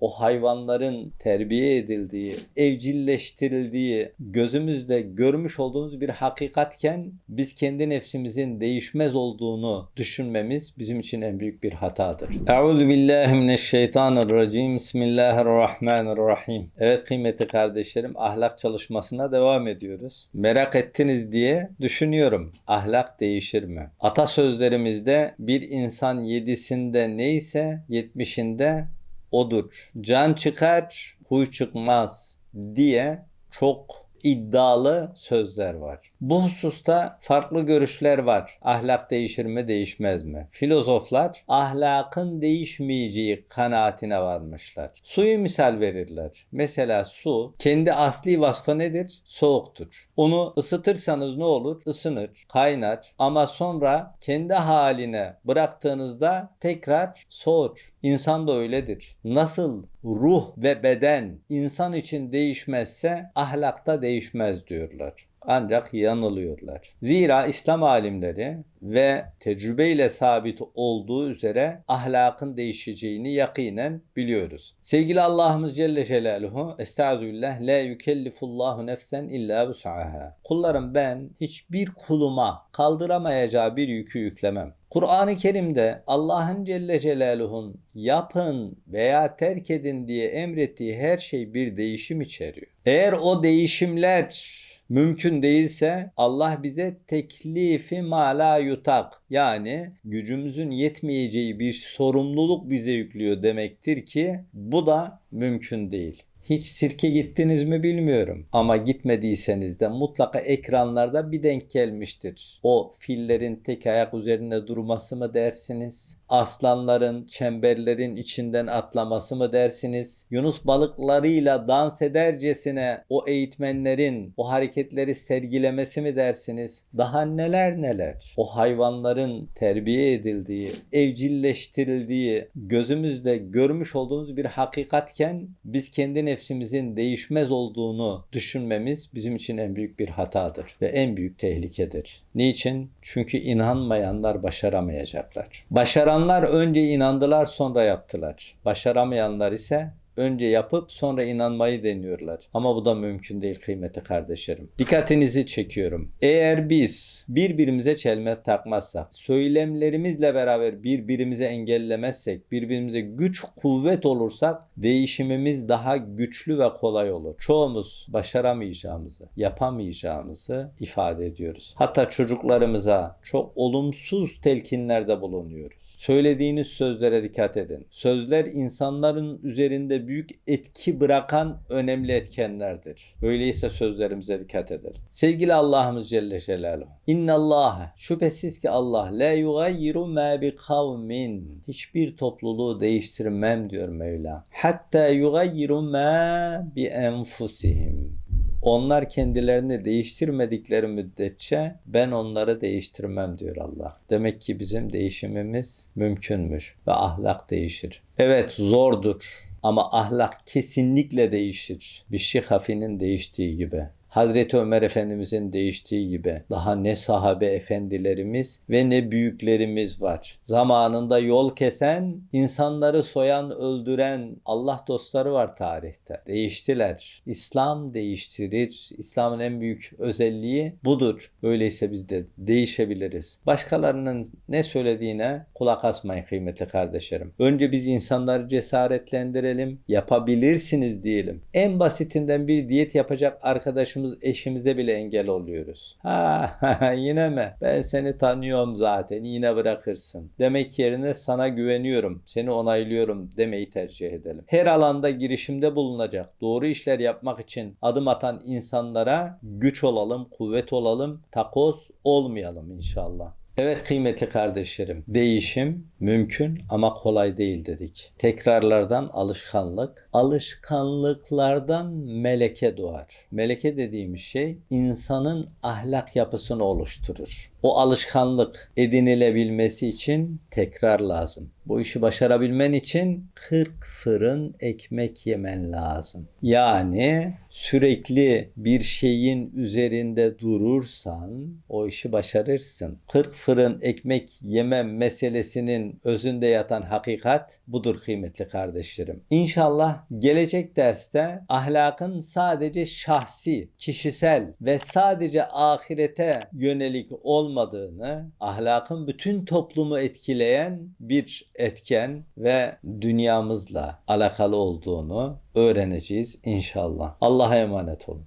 o hayvanların terbiye edildiği, evcilleştirildiği, gözümüzde görmüş olduğumuz bir hakikatken biz kendi nefsimizin değişmez olduğunu düşünmemiz bizim için en büyük bir hatadır. Euzu billahi mineşşeytanirracim. Bismillahirrahmanirrahim. Evet kıymetli kardeşlerim ahlak çalışmasına devam ediyoruz. Merak ettiniz diye düşünüyorum. Ahlak değişir mi? Atasözlerimizde bir insan yedisinde neyse yetmişinde odur. Can çıkar, huy çıkmaz diye çok iddialı sözler var. Bu hususta farklı görüşler var. Ahlak değişir mi, değişmez mi? Filozoflar ahlakın değişmeyeceği kanaatine varmışlar. Suyu misal verirler. Mesela su kendi asli vasfı nedir? Soğuktur. Onu ısıtırsanız ne olur? Isınır, kaynar ama sonra kendi haline bıraktığınızda tekrar soğur. İnsan da öyledir. Nasıl ruh ve beden insan için değişmezse ahlakta değişmez diyorlar. Ancak yanılıyorlar. Zira İslam alimleri ve tecrübeyle sabit olduğu üzere ahlakın değişeceğini yakinen biliyoruz. Sevgili Allah'ımız Celle Celaluhu Estağfirullah la yükellifullahu nefsen illa vus'aha. Kullarım ben hiçbir kuluma kaldıramayacağı bir yükü yüklemem. Kur'an-ı Kerim'de Allah'ın Celle Celaluhu'nun yapın veya terk edin diye emrettiği her şey bir değişim içeriyor. Eğer o değişimler mümkün değilse Allah bize teklifi mala yutak yani gücümüzün yetmeyeceği bir sorumluluk bize yüklüyor demektir ki bu da mümkün değil. Hiç sirke gittiniz mi bilmiyorum. Ama gitmediyseniz de mutlaka ekranlarda bir denk gelmiştir. O fillerin tek ayak üzerinde durması mı dersiniz? Aslanların çemberlerin içinden atlaması mı dersiniz? Yunus balıklarıyla dans edercesine o eğitmenlerin o hareketleri sergilemesi mi dersiniz? Daha neler neler. O hayvanların terbiye edildiği, evcilleştirildiği, gözümüzde görmüş olduğumuz bir hakikatken biz kendi nefsimizin değişmez olduğunu düşünmemiz bizim için en büyük bir hatadır ve en büyük tehlikedir. Niçin? Çünkü inanmayanlar başaramayacaklar. Başaranlar önce inandılar sonra yaptılar. Başaramayanlar ise önce yapıp sonra inanmayı deniyorlar. Ama bu da mümkün değil kıymetli kardeşlerim. Dikkatinizi çekiyorum. Eğer biz birbirimize çelme takmazsak, söylemlerimizle beraber birbirimize engellemezsek, birbirimize güç kuvvet olursak değişimimiz daha güçlü ve kolay olur. Çoğumuz başaramayacağımızı, yapamayacağımızı ifade ediyoruz. Hatta çocuklarımıza çok olumsuz telkinlerde bulunuyoruz. Söylediğiniz sözlere dikkat edin. Sözler insanların üzerinde büyük etki bırakan önemli etkenlerdir. Öyleyse sözlerimize dikkat edelim. Sevgili Allah'ımız Celle Celaluhu. İnna Allah şüphesiz ki Allah la yugayyiru ma bi kavmin. Hiçbir topluluğu değiştirmem diyor Mevla. Hatta yugayyiru ma bi enfusihim. Onlar kendilerini değiştirmedikleri müddetçe ben onları değiştirmem diyor Allah. Demek ki bizim değişimimiz mümkünmüş ve ahlak değişir. Evet zordur ama ahlak kesinlikle değişir. Bir şey hafinin değiştiği gibi. Hazreti Ömer Efendimizin değiştiği gibi daha ne sahabe efendilerimiz ve ne büyüklerimiz var. Zamanında yol kesen, insanları soyan, öldüren Allah dostları var tarihte. Değiştiler. İslam değiştirir. İslam'ın en büyük özelliği budur. Öyleyse biz de değişebiliriz. Başkalarının ne söylediğine kulak asmayın kıymetli kardeşlerim. Önce biz insanları cesaretlendirelim. Yapabilirsiniz diyelim. En basitinden bir diyet yapacak arkadaşımız eşimize bile engel oluyoruz. Ha yine mi? Ben seni tanıyorum zaten yine bırakırsın. Demek yerine sana güveniyorum, seni onaylıyorum demeyi tercih edelim. Her alanda girişimde bulunacak, doğru işler yapmak için adım atan insanlara güç olalım, kuvvet olalım, takoz olmayalım inşallah. Evet kıymetli kardeşlerim, değişim mümkün ama kolay değil dedik. Tekrarlardan alışkanlık, alışkanlıklardan meleke doğar. Meleke dediğimiz şey insanın ahlak yapısını oluşturur. O alışkanlık edinilebilmesi için tekrar lazım. Bu işi başarabilmen için 40 fırın ekmek yemen lazım. Yani sürekli bir şeyin üzerinde durursan o işi başarırsın. 40 fırın ekmek yeme meselesinin özünde yatan hakikat budur kıymetli kardeşlerim. İnşallah gelecek derste ahlakın sadece şahsi, kişisel ve sadece ahirete yönelik olmadığını, ahlakın bütün toplumu etkileyen bir etken ve dünyamızla alakalı olduğunu öğreneceğiz inşallah. Allah'a emanet olun.